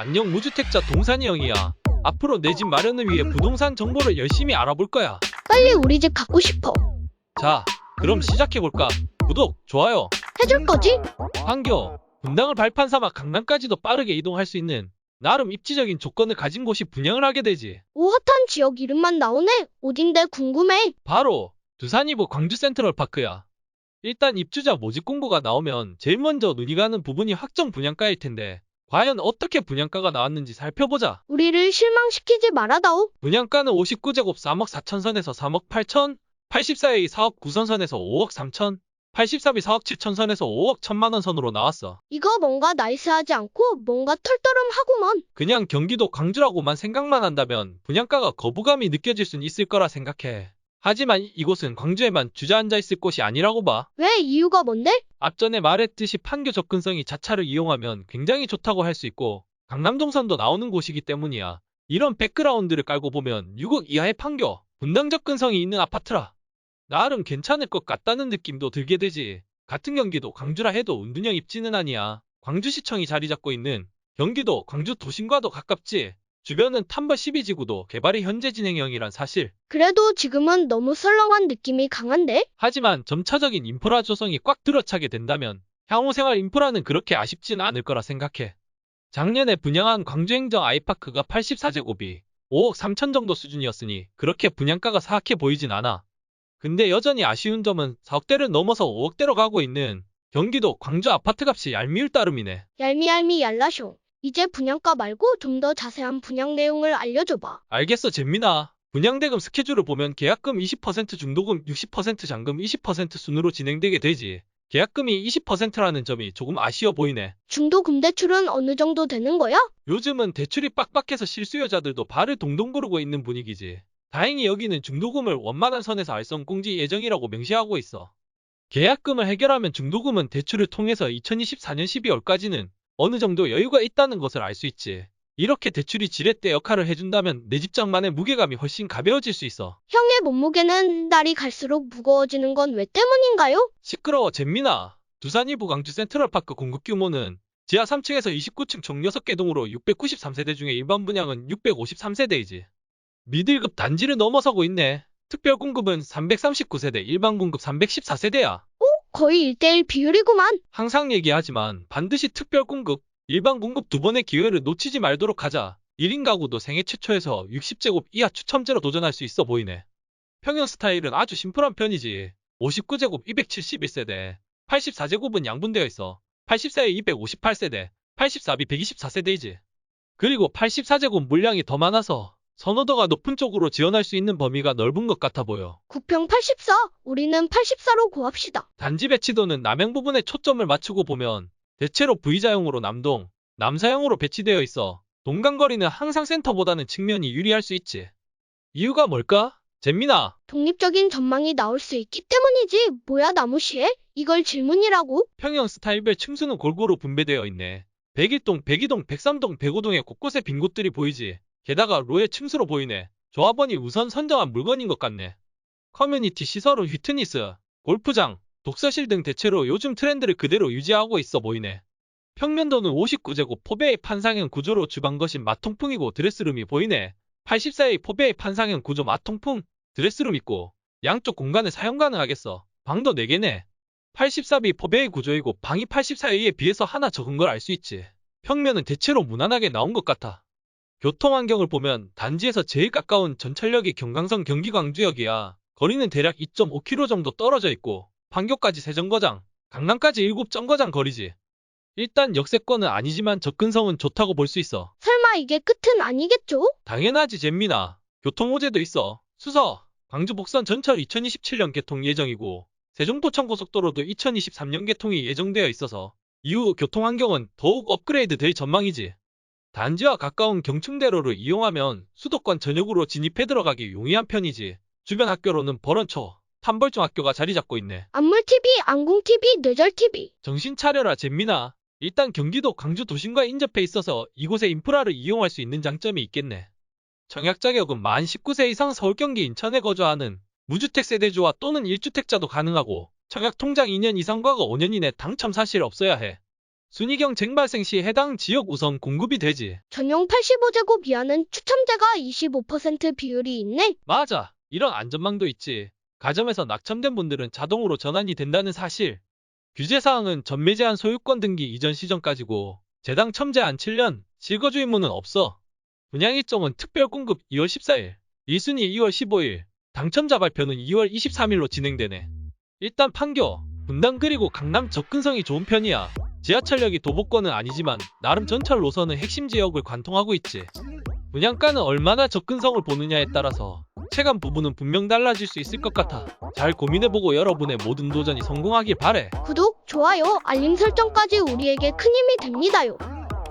안녕 무주택자 동산이 형이야. 앞으로 내 집 마련을 위해 부동산 정보를 열심히 알아볼 거야. 빨리 우리 집 갖고 싶어. 자, 그럼 시작해볼까? 구독, 좋아요, 해줄 거지? 판교, 분당을 발판 삼아 강남까지도 빠르게 이동할 수 있는 나름 입지적인 조건을 가진 곳이 분양을 하게 되지. 오 핫한 지역 이름만 나오네. 어딘데 궁금해. 바로 두산이부 광주 센트럴 파크야. 일단 입주자 모집 공고가 나오면 제일 먼저 눈이 가는 부분이 확정 분양가일 텐데 과연 어떻게 분양가가 나왔는지 살펴보자. 우리를 실망시키지 말아다오. 분양가는 59제곱 3억 4천선에서 3억 8천, 84A 4억 9선선에서 5억 3천, 84B 4억 7천선에서 5억 1천만 원 선으로 나왔어. 이거 뭔가 나이스하지 않고 뭔가 털떠름하구먼. 그냥 경기도 광주라고만 생각만 한다면 분양가가 거부감이 느껴질 순 있을 거라 생각해. 하지만 이곳은 광주에만 주저앉아 있을 곳이 아니라고 봐. 왜 이유가 뭔데? 앞전에 말했듯이 판교 접근성이 자차를 이용하면 굉장히 좋다고 할 수 있고 강남동선도 나오는 곳이기 때문이야. 이런 백그라운드를 깔고 보면 6억 이하의 판교, 분당 접근성이 있는 아파트라. 나름 괜찮을 것 같다는 느낌도 들게 되지. 같은 경기도 광주라 해도 은둔형 입지는 아니야. 광주시청이 자리 잡고 있는 경기도 광주 도심과도 가깝지. 주변은 탐버 12지구도 개발이 현재 진행형이란 사실. 그래도 지금은 너무 썰렁한 느낌이 강한데? 하지만 점차적인 인프라 조성이 꽉 들어차게 된다면 향후 생활 인프라는 그렇게 아쉽진 않을 거라 생각해. 작년에 분양한 광주행정 아이파크가 84제곱이 5억 3천 정도 수준이었으니 그렇게 분양가가 사악해 보이진 않아. 근데 여전히 아쉬운 점은 4억대를 넘어서 5억대로 가고 있는 경기도 광주 아파트 값이 얄미울 따름이네. 얄미얄미 얄라쇼. 이제 분양가 말고 좀 더 자세한 분양 내용을 알려줘봐. 알겠어, 잼민아. 분양대금 스케줄을 보면 계약금 20% 중도금 60% 잔금 20% 순으로 진행되게 되지. 계약금이 20%라는 점이 조금 아쉬워 보이네. 중도금 대출은 어느 정도 되는 거야? 요즘은 대출이 빡빡해서 실수요자들도 발을 동동 구르고 있는 분위기지. 다행히 여기는 중도금을 원만한 선에서 알선 공지 예정이라고 명시하고 있어. 계약금을 해결하면 중도금은 대출을 통해서 2024년 12월까지는 어느 정도 여유가 있다는 것을 알 수 있지. 이렇게 대출이 지렛대 역할을 해준다면 내 집장만의 무게감이 훨씬 가벼워질 수 있어. 형의 몸무게는 날이 갈수록 무거워지는 건 왜 때문인가요? 시끄러워 잼민아. 두산 이부 광주 센트럴파크 공급 규모는 지하 3층에서 29층 총 6개 동으로 693세대 중에 일반 분양은 653세대이지. 미들급 단지를 넘어서고 있네. 특별 공급은 339세대, 일반 공급 314세대야. 거의 1대1 비율이구만. 항상 얘기하지만 반드시 특별 공급, 일반 공급 두 번의 기회를 놓치지 말도록 하자. 1인 가구도 생애 최초에서 60제곱 이하 추첨제로 도전할 수 있어 보이네. 평형 스타일은 아주 심플한 편이지. 59제곱 271세대, 84제곱은 양분되어 있어. 84에 258세대, 84B 124세대이지. 그리고 84제곱 물량이 더 많아서 선호도가 높은 쪽으로 지원할 수 있는 범위가 넓은 것 같아 보여. 9평 84. 우리는 84로 구합시다. 단지 배치도는 남양 부분에 초점을 맞추고 보면 대체로 V자형으로 남동, 남사형으로 배치되어 있어 동간거리는 항상 센터보다는 측면이 유리할 수 있지. 이유가 뭘까? 잼민아, 독립적인 전망이 나올 수 있기 때문이지. 뭐야 나무시에? 이걸 질문이라고? 평형 스타일별 층수는 골고루 분배되어 있네. 101동, 102동, 103동, 105동에 곳곳에 빈 곳들이 보이지. 게다가 로의 층수로 보이네. 조합원이 우선 선정한 물건인 것 같네. 커뮤니티 시설은 휘트니스, 골프장, 독서실 등 대체로 요즘 트렌드를 그대로 유지하고 있어 보이네. 평면도는 59제곱 포배의 판상형 구조로 주방 거실 마통풍이고 드레스룸이 보이네. 84의 포배의 판상형 구조 마통풍, 드레스룸 있고 양쪽 공간을 사용 가능하겠어. 방도 4개네. 84B 포배의 구조이고 방이 84A에 비해서 하나 적은 걸 알 수 있지. 평면은 대체로 무난하게 나온 것 같아. 교통 환경을 보면 단지에서 제일 가까운 전철역이 경강선 경기 광주역이야. 거리는 대략 2.5km 정도 떨어져 있고 판교까지 세정거장, 강남까지 7정거장 거리지. 일단 역세권은 아니지만 접근성은 좋다고 볼 수 있어. 설마 이게 끝은 아니겠죠? 당연하지 잼민아. 교통호재도 있어. 수서, 광주 복선 전철 2027년 개통 예정이고 세종포천 고속도로도 2023년 개통이 예정되어 있어서 이후 교통환경은 더욱 업그레이드 될 전망이지. 단지와 가까운 경충대로를 이용하면 수도권 전역으로 진입해 들어가기 용이한 편이지. 주변 학교로는 벌원초, 탐벌중 학교가 자리 잡고 있네. 안물TV, 안궁TV, 뇌절TV. 정신 차려라 잼민아. 일단 경기도 광주 도심과 인접해 있어서 이곳의 인프라를 이용할 수 있는 장점이 있겠네. 청약 자격은 만 19세 이상 서울 경기 인천에 거주하는 무주택 세대주와 또는 1주택자도 가능하고 청약 통장 2년 이상 과거 5년 이내 당첨 사실 없어야 해. 순위경 쟁발생 시 해당 지역 우선 공급이 되지. 전용 85제곱 이하는 추첨제가 25% 비율이 있네. 맞아. 이런 안전망도 있지. 가점에서 낙첨된 분들은 자동으로 전환이 된다는 사실. 규제사항은 전매 제한 소유권 등기 이전 시점까지고 재당 첨제 안 7년 실거주 의무는 없어. 분양 일정은 특별 공급 2월 14일, 1순위 2월 15일, 당첨자 발표는 2월 23일로 진행되네. 일단 판교, 분당 그리고 강남 접근성이 좋은 편이야. 지하철역이 도보권은 아니지만 나름 전철 노선은 핵심 지역을 관통하고 있지. 분양가는 얼마나 접근성을 보느냐에 따라서 체감 부분은 분명 달라질 수 있을 것 같아. 잘 고민해보고 여러분의 모든 도전이 성공하길 바래. 구독, 좋아요, 알림 설정까지 우리에게 큰 힘이 됩니다요.